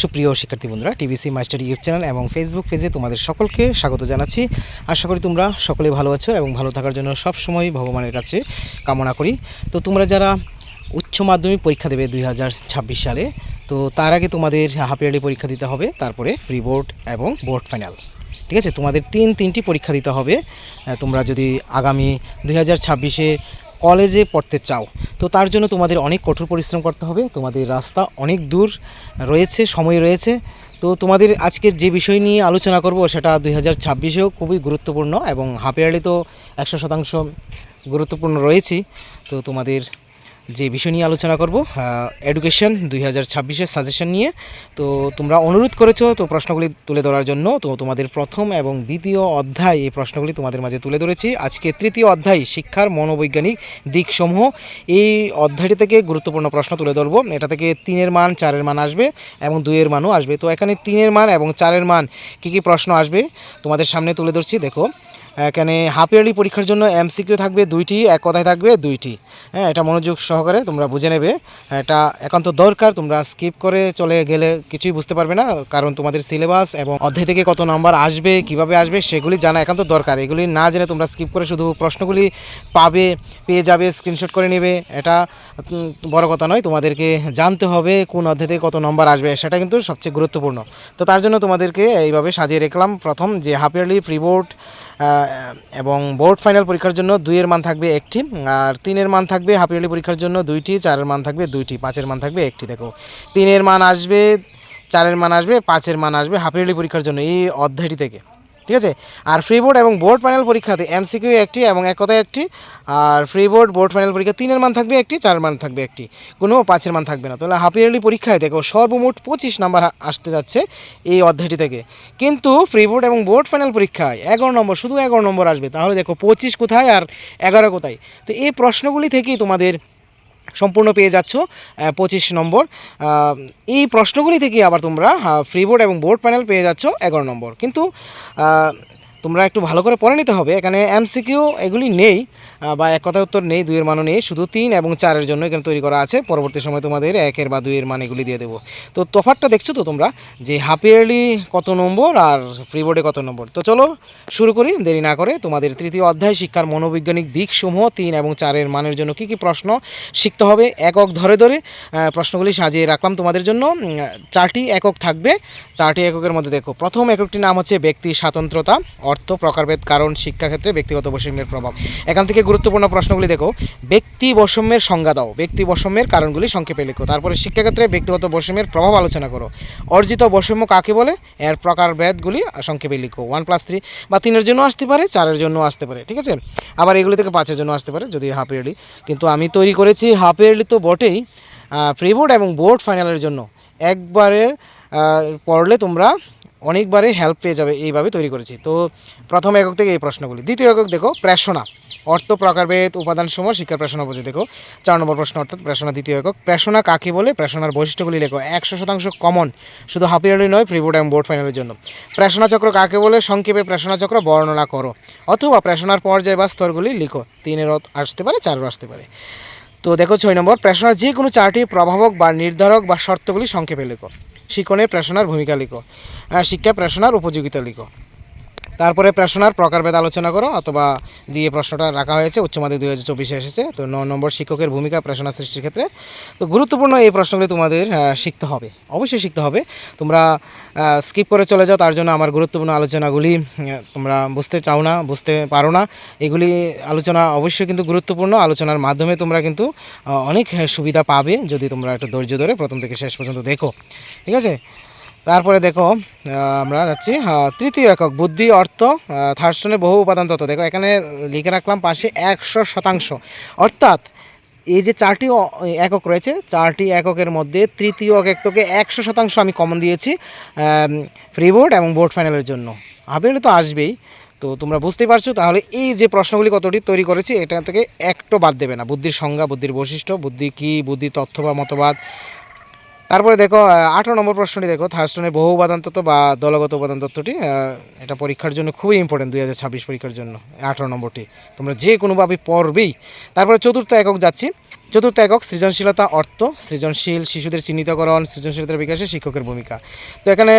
সুপ্রিয় শিক্ষার্থী বন্ধুরা, টিভিসি মাস্টার ইউটিউব চ্যানেল এবং ফেসবুক পেজে তোমাদের সকলকে স্বাগত জানাচ্ছি। আশা করি তোমরা সকলে ভালো আছো এবং ভালো থাকার জন্য সব সময় ভগবানের কাছে কামনা করি। তো তোমরা যারা উচ্চ মাধ্যমিক পরীক্ষা দেবে দুই হাজার ছাব্বিশ সালে, তো তার আগে তোমাদের হাফ ইয়ারলি পরীক্ষা দিতে হবে, তারপরে প্রি বোর্ড এবং বোর্ড ফাইনাল। ঠিক আছে? তোমাদের তিন তিনটি পরীক্ষা দিতে হবে। তোমরা যদি আগামী দুই হাজার ছাব্বিশে কলেজে পড়তে চাও, তো তার জন্য তোমাদের অনেক কঠোর পরিশ্রম করতে হবে, তোমাদের রাস্তা অনেক দূর রয়েছে, সময় রয়েছে, তো তোমাদের আজকের যে বিষয় নিয়ে আলোচনা করব সেটা দুই হাজার ছাব্বিশেও খুবই গুরুত্বপূর্ণ এবং হাফ ইয়ারলি তো একশো শতাংশ গুরুত্বপূর্ণ রয়েছে, তো তোমাদের যে বিষয় নিয়ে আলোচনা করব এডুকেশন দুই হাজার ছাব্বিশের সাজেশন নিয়ে। তো তোমরা অনুরোধ করেছ, তো প্রশ্নগুলি তুলে ধরার জন্য। তো তোমাদের প্রথম এবং দ্বিতীয় অধ্যায় এই প্রশ্নগুলি তোমাদের মাঝে তুলে ধরেছি। আজকে তৃতীয় অধ্যায়, শিক্ষার মনোবৈজ্ঞানিক দিকসমূহ। এই অধ্যায়টি থেকে গুরুত্বপূর্ণ প্রশ্ন তুলে ধরবো। এটা থেকে তিনের মান, চারের মান আসবে এবং দুইয়ের মানও আসবে। তো এখানে তিনের মান এবং চারের মান কী কী প্রশ্ন আসবে, তোমাদের সামনে তুলে ধরছি। দেখো এখানে হাফ ইয়ারলি পরীক্ষার জন্য এমসিকিউ থাকবে দুইটি, এক কথায় থাকবে দুইটি। হ্যাঁ এটা মনোযোগ সহকারে তোমরা বুঝে নেবে। এটা একান্ত দরকার, তোমরা স্কিপ করে চলে গেলে কিছুই বুঝতে পারবে না, কারণ তোমাদের সিলেবাস এবং অধ্যায় থেকে কত নাম্বার আসবে, কীভাবে আসবে, সেগুলি জানা একান্ত দরকার। এগুলি না জেনে তোমরা স্কিপ করে শুধু প্রশ্নগুলি পাবে, পেয়ে যাবে স্ক্রিনশট করে নেবে। এটা বড় কথা নয়, তোমাদেরকে জানতে হবে কোন অধ্যায় থেকে কত নম্বর আসবে, সেটা কিন্তু সবচেয়ে গুরুত্বপূর্ণ। তো তার জন্য তোমাদেরকে এইভাবে সাজিয়ে রাখলাম। প্রথম যে হাফ ইয়ারলি প্রি বোর্ড এবং বোর্ড ফাইনাল পরীক্ষার জন্য দুইয়ের মান থাকবে একটি, আর তিনের মান থাকবে হাফ ইয়ারলি পরীক্ষার জন্য দুইটি, চারের মান থাকবে দুইটি, পাঁচের মান থাকবে একটি। দেখো, তিনের মান আসবে, চারের মান আসবে, পাঁচের মান আসবে হাফ ইয়ারলি পরীক্ষার জন্য এই অধ্যায়টি থেকে। ঠিক আছে? আর ফ্রি বোর্ড এবং বোর্ড ফাইনাল পরীক্ষাতে এমসিকিউ একটি এবং এক কথায় একটি, আর ফ্রি বোর্ড বোর্ড ফাইনাল পরীক্ষা তিনের মান থাকবে একটি চার মান থাকবে একটি। কোনো পাঁচের মান থাকবে না। তাহলে হাফ ইয়ারলি পরীক্ষায় দেখো সর্বমোট পঁচিশ নাম্বার আসতে যাচ্ছে এই অধ্যায়টি থেকে। কিন্তু ফ্রি বোর্ড এবং বোর্ড ফাইনাল পরীক্ষায় এগারো নম্বর, শুধু এগারো নম্বর আসবে। তাহলে দেখো পঁচিশ কোথায় আর এগারো কোথায়? তো এই প্রশ্নগুলি থেকেই তোমাদের সম্পূর্ণ পেয়ে যাচ্ছ পঁচিশ নম্বর। এই প্রশ্নগুলি থেকে আবার তোমরা ফ্রি বোর্ড এবং বোর্ড প্যানেল পেয়ে যাচ্ছ, এগারো নম্বর। কিন্তু তোমরা একটু ভালো করে পড়ে নিতে হবে, এখানে এমসিকিউ এগুলি নেই। বা এক কথা উত্তর নেই, দুইয়ের মানও নেই, শুধু তিন এবং চারের জন্য এখানে তৈরি করা আছে। পরবর্তী সময় তোমাদের একের বা দুইয়ের মান এগুলি দিয়ে দেবো। তো তফাতটা দেখছ তো তোমরা? যে হাফ ইয়ারলি কত নম্বর আর ফ্রি বোর্ডে কত নম্বর? তো চলো শুরু করি, দেরি না করে। তোমাদের তৃতীয় অধ্যায়, শিক্ষার মনোবৈজ্ঞানিক দিকসমূহ, তিন এবং চারের মানের জন্য কী কী প্রশ্ন শিখতে হবে? একক ধরে ধরে প্রশ্নগুলি সাজিয়ে রাখলাম তোমাদের জন্য। চারটি একক থাকবে। চারটি এককের মধ্যে দেখো, প্রথম এককটির নাম হচ্ছে ব্যক্তি স্বাতন্ত্রতা, অর্থ, প্রকারভেদ, কারণ, শিক্ষাক্ষেত্রে ব্যক্তিগত বৈষম্যের প্রভাব। এখান থেকে গুরুত্বপূর্ণ প্রশ্নগুলি দেখো। ব্যক্তি বৈষম্যের সংজ্ঞা দাও। ব্যক্তি বৈষম্যের কারণগুলি সংক্ষেপে লেখো। তারপরে শিক্ষাক্ষেত্রে ব্যক্তিগত বৈষম্যের প্রভাব আলোচনা করো। অর্জিত বৈষম্য কাকে বলে? এর প্রকার প্রকারভেদগুলি সংক্ষেপে লিখো। ওয়ান প্লাস থ্রি বা তিনের জন্য আসতে পারে, চারের জন্য আসতে পারে, ঠিক আছে? আবার এগুলি থেকে পাঁচের জন্য আসতে পারে যদি হাফ ইয়ারলি কিন্তু আমি তৈরি করেছি হাফ ইয়ারলি তো বটেই। প্রি বোর্ড এবং বোর্ড ফাইনালের জন্য। একবারে পড়লে তোমরা অনেকবারে হেল্প পেয়ে যাবে এইভাবে তৈরি করেছি। তো প্রথম একক থেকে এই প্রশ্নগুলি। দ্বিতীয় একক দেখো প্রেষণা অর্থ প্রকারভেদ উপাদান সমূহ, শিক্ষার প্রেষণা বুঝে, দেখো। চার নম্বর প্রশ্ন, অর্থাৎ প্রেষণা দ্বিতীয় একক। প্রেষণা কাকে বলে? প্রেষণার বৈশিষ্ট্যগুলি লেখো। একশো শতাংশ কমন শুধু হাফ ইয়ারলি নয় প্রি বোর্ড এবং বোর্ড ফাইনালের জন্য। প্রেষণা চক্র কাকে বলে? সংক্ষেপে প্রেষণা চক্র বর্ণনা করো। অথবা প্রেষণার পর্যায় বা স্তরগুলি লিখো। তিনের আসতে পারে চারের আসতে পারে। তো দেখো ছয় নম্বর প্রেষণার যে কোনো চারটি প্রভাবক বা নির্ধারক বা শর্তগুলি সংক্ষেপে লেখো। শিক্ষণে প্রেষণার ভূমিকা লিখো। শিক্ষা প্রেষণার উপযোগিতা লিখো। তারপরে প্রেষণার প্রকারভেদ আলোচনা করো, অথবা দিয়ে প্রশ্নটা রাখা হয়েছে, উচ্চ মাধ্যমিক দুই হাজার চব্বিশে এসেছে, তো ন নম্বর শিক্ষকের ভূমিকা প্রেষণা সৃষ্টির ক্ষেত্রে। তো গুরুত্বপূর্ণ এই প্রশ্নগুলি তোমাদের শিখতে হবে, অবশ্যই শিখতে হবে। তোমরা স্কিপ করে চলে যাও, তার জন্য আমার গুরুত্বপূর্ণ আলোচনাগুলি তোমরা বুঝতে চাও না, বুঝতে পারো না, এগুলি আলোচনা অবশ্যই কিন্তু গুরুত্বপূর্ণ। আলোচনার মাধ্যমে তোমরা কিন্তু অনেক সুবিধা পাবে, যদি তোমরা একটু ধৈর্য ধরে প্রথম থেকে শেষ পর্যন্ত দেখো। ঠিক আছে? তারপরে দেখো আমরা যাচ্ছি তৃতীয় একক, বুদ্ধি, অর্থ থার্স্টনের বহু উপাদান তত্ত্ব। দেখো, এখানে লিখে রাখলাম পাশে একশো শতাংশ। অর্থাৎ এই যে চারটি একক রয়েছে, চারটি এককের মধ্যে তৃতীয় একক একশো শতাংশ আমি কমন দিয়েছি ফ্রি বোর্ড এবং বোর্ড ফাইনালের জন্য। আবেলে তো আসবেই। তো তোমরা বুঝতেই পারছ, তাহলে এই যে প্রশ্নগুলি কতটি তৈরি করেছি, এটা থেকে একটু বাদ দেবে না। বুদ্ধির সংজ্ঞা, বুদ্ধির বৈশিষ্ট্য, বুদ্ধি কী, বুদ্ধি তথ্য বা মতবাদ তারপরে দেখো আঠারো নম্বর প্রশ্নটি দেখো থার্স্টনের বহু উপাদান তত্ত্ব বা দলগত উপাদান তত্ত্বটি এটা পরীক্ষার জন্য খুবই ইম্পর্টেন্ট দুই হাজার ছাব্বিশ পরীক্ষার জন্য আঠারো নম্বরটি। তোমরা যে কোনোভাবে পড়বেই। তারপরে চতুর্থ একক যাচ্ছি। চতুর্থ একক, সৃজনশীলতা, অর্থ, সৃজনশীল শিশুদের চিহ্নিতকরণ, সৃজনশীলতার বিকাশে শিক্ষকের ভূমিকা। তো এখানে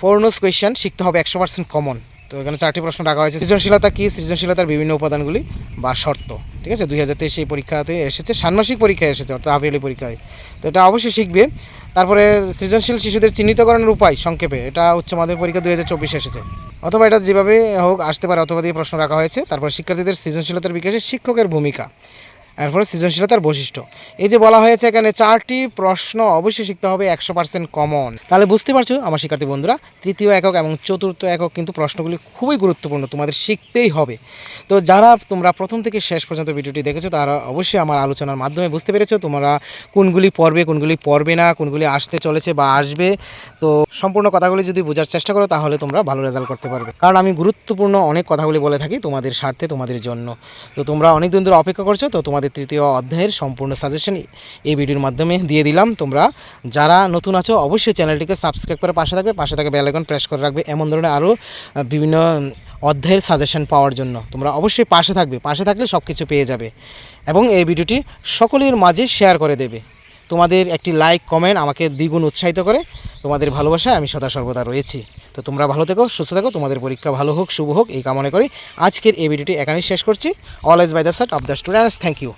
ফোরনোস কোয়েশ্চেন শিখতে হবে একশো পার্সেন্ট কমন তো এখানে চারটি প্রশ্ন রাখা হয়েছে। সৃজনশীলতা কি? সৃজনশীলতার বিভিন্ন উপাদানগুলি বা শর্ত, ঠিক আছে? দুই হাজার তেইশে এই পরীক্ষাতে এসেছে, ষান্মাসিক পরীক্ষায় এসেছে, অর্থাৎ হাফিয়ালি পরীক্ষায়। তো এটা অবশ্যই শিখবে। তারপরে সৃজনশীল শিশুদের চিহ্নিতকরণের উপায় সংক্ষেপে, এটা উচ্চ মাধ্যমিক পরীক্ষা দুই হাজার চব্বিশে এসেছে। অথবা এটা যেভাবে হোক, আসতে পারে, অথবা দিয়ে প্রশ্ন রাখা হয়েছে। তারপর শিক্ষার্থীদের সৃজনশীলতার বিকাশে শিক্ষকের ভূমিকা। এরপরে সৃজনশীলতার বৈশিষ্ট্য। এই যে বলা হয়েছে এখানে চারটি প্রশ্ন অবশ্যই শিখতে হবে একশো পার্সেন্ট কমন তাহলে বুঝতে পারছ, আমার শিক্ষার্থী বন্ধুরা, তৃতীয় একক এবং চতুর্থ একক কিন্তু প্রশ্নগুলি খুবই গুরুত্বপূর্ণ, তোমাদের শিখতেই হবে। তো যারা তোমরা প্রথম থেকে শেষ পর্যন্ত ভিডিওটি দেখেছ, তারা অবশ্যই আমার আলোচনার মাধ্যমে বুঝতে পেরেছ তোমরা কোনগুলি পড়বে কোনগুলি পড়বে না, কোনগুলি আসতে চলেছে বা আসবে। তো সম্পূর্ণ কথাগুলি যদি বোঝার চেষ্টা করো, তাহলে তোমরা ভালো রেজাল্ট করতে পারবে। কারণ আমি গুরুত্বপূর্ণ অনেক কথাগুলি বলে থাকি তোমাদের স্বার্থে, তোমাদের জন্য। তো তোমরা অনেক দিন ধরে অপেক্ষা করছ, তো তোমাদের তৃতীয় অধ্যায়ের সম্পূর্ণ সাজেশন এই ভিডিওর মাধ্যমে দিয়ে দিলাম। তোমরা যারা নতুন আছো, অবশ্যই চ্যানেলটিকে সাবস্ক্রাইব করে পাশে থাকবে। পাশে থাকা বেল আইকন প্রেস করে রাখবে এমন ধরনের আরও বিভিন্ন অধ্যায়ের সাজেশন পাওয়ার জন্য। তোমরা অবশ্যই পাশে থাকবে। পাশে থাকলে সব কিছু পেয়ে যাবে এবং এই ভিডিওটি সকলের মাঝে শেয়ার করে দেবে। তোমাদের একটি লাইক কমেন্ট আমাকে দ্বিগুণ উৎসাহিত করে। তোমাদের ভালোবাসায় আমি সদা সর্বদা রয়েছি। তো তোমরা ভালো থেকো, সুস্থ থেকো, তোমাদের পরীক্ষা ভালো হোক, শুভ হোক, এই কামনা করি। আজকের এই ভিডিওটি এখানেই শেষ করছি। Always by the side of the students thank you